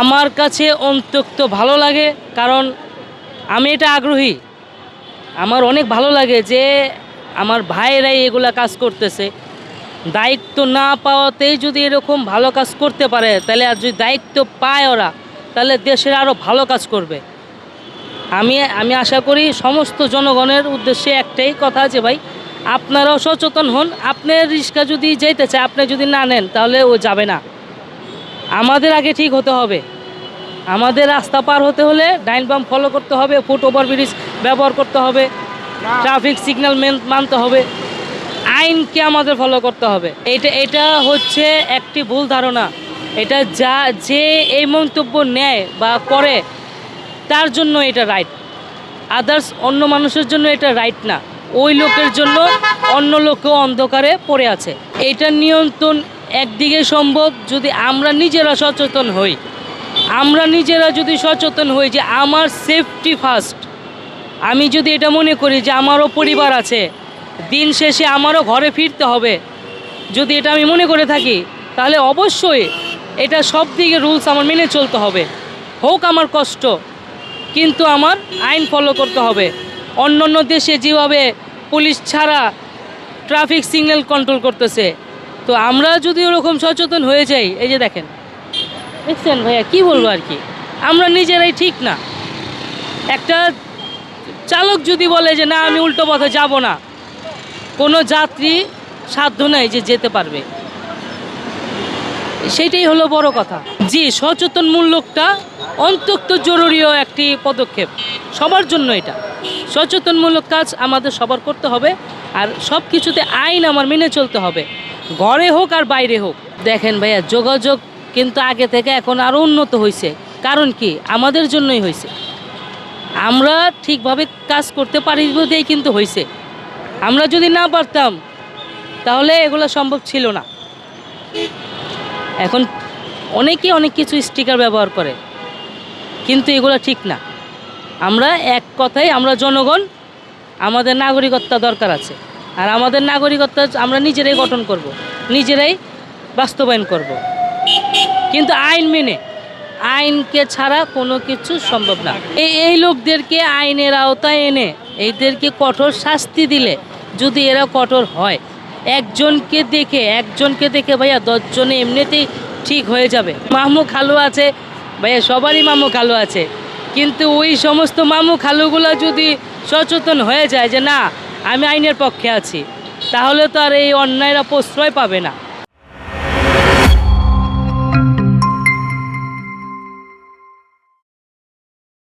আমার কাছে অন্তত ভালো লাগে, কারণ আমি এটা আগ্রহী। আমার অনেক ভালো লাগে যে আমার ভাইয়েরাই এগুলা কাজ করতেছে। দায়িত্ব না পাওয়াতেই যদি এরকম ভালো কাজ করতে পারে, তাহলে আর যদি দায়িত্ব পায় ওরা, তাহলে দেশের আরও ভালো কাজ করবে। আমি আমি আশা করি সমস্ত জনগণের উদ্দেশ্যে একটাই কথা আছে ভাই, আপনারাও সচেতন হন। আপনার রিক্সা যদি যেতে চায়, আপনি যদি না নেন, তাহলে ও যাবে না। আমাদের আগে ঠিক হতে হবে। আমাদের রাস্তা পার হতে হলে ডাইন বাম ফলো করতে হবে ফুট ওভার ব্রিজ ব্যবহার করতে হবে ট্রাফিক সিগন্যাল মানতে হবে। আইনকে আমাদের ফলো করতে হবে। এটা এটা হচ্ছে একটি ভুল ধারণা। এটা যা, যে এই মন্তব্য নেয় বা করে, তার জন্য এটা রাইট আদার্স অন্য মানুষের জন্য এটা রাইট না। ওই লোকের জন্য অন্য লোকও অন্ধকারে পড়ে আছে। এটা নিয়ন্ত্রণ একদিকে সম্ভব যদি আমরা নিজেরা সচেতন হই। আমরা নিজেরা যদি সচেতন হই যে আমার সেফটি ফার্স্ট আমি যদি এটা মনে করি যে আমারও পরিবার আছে, দিন শেষে আমারও ঘরে ফিরতে হবে। যদি এটা আমি মনে করে থাকি, তাহলে অবশ্যই এটা সব দিকে রুলস আমার মেনে চলতে হবে। হোক আমার কষ্ট, কিন্তু আমার আইন ফলো করতে হবে। অন্য অন্য দেশে যেভাবে পুলিশ ছাড়া ট্রাফিক সিগন্যাল কন্ট্রোল করতেছে তো আমরা যদি ওরকম সচেতন হয়ে যাই, এই যে দেখেন। দেখছেন ভাইয়া, কি বলব আর কি? আমরা নিজেরাই ঠিক না। একটা চালক যদি বলে যে, না, আমি উল্টো পথে যাব না। কোনো যাত্রী সাধ্য নাই যে যেতে পারবে। সেটাই হলো বড় কথা। জি সচেতনমূলকটা অন্তত জরুরিও একটি পদক্ষেপ। সবার জন্য এটা। সচেতনমূলক কাজ আমাদের সবার করতে হবে। আর সব কিছুতে আইন আমার মেনে চলতে হবে। ঘরে হোক আর বাইরে হোক। দেখেন ভাইয়া, যোগাযোগ কিন্তু আগে থেকে এখন আরও উন্নত হয়েছে কারণ কি? আমাদের জন্যই হয়েছে আমরা ঠিকভাবে কাজ করতে পারি বলেই কিন্তু হয়েছে আমরা যদি না পারতাম, তাহলে এগুলো সম্ভব ছিল না। এখন অনেকে অনেক কিছু স্টিকার ব্যবহার করে, কিন্তু এগুলো ঠিক না। আমরা এক কথাই আমরা জনগণ, আমাদের নাগরিকত্ব দরকার আছে। আর আমাদের নাগরিকত্ব আমরা নিজেরাই গঠন করব। নিজেরাই বাস্তবায়ন করব। কিন্তু আইন মেনে, আইনকে ছাড়া কোনো কিছু সম্ভব না এই এই লোকদেরকে আইনের আওতায় এনে, এদেরকে কঠোর শাস্তি দিলে যদি এরা কঠোর হয়, একজনকে দেখে একজনকে দেখে ভাইয়া দশজনে এমনিতেই ঠিক হয়ে যাবে মামু খালু আছে, ভাইয়া সবারই মামু খালু আছে কিন্তু ওই সমস্ত মামু খালুগুলো যদি সচেতন হয়ে যায় যে না আমি আইনের পক্ষে আছি। তাহলে তো আর এই অন্যায়রা প্রশ্রয় পাবে না।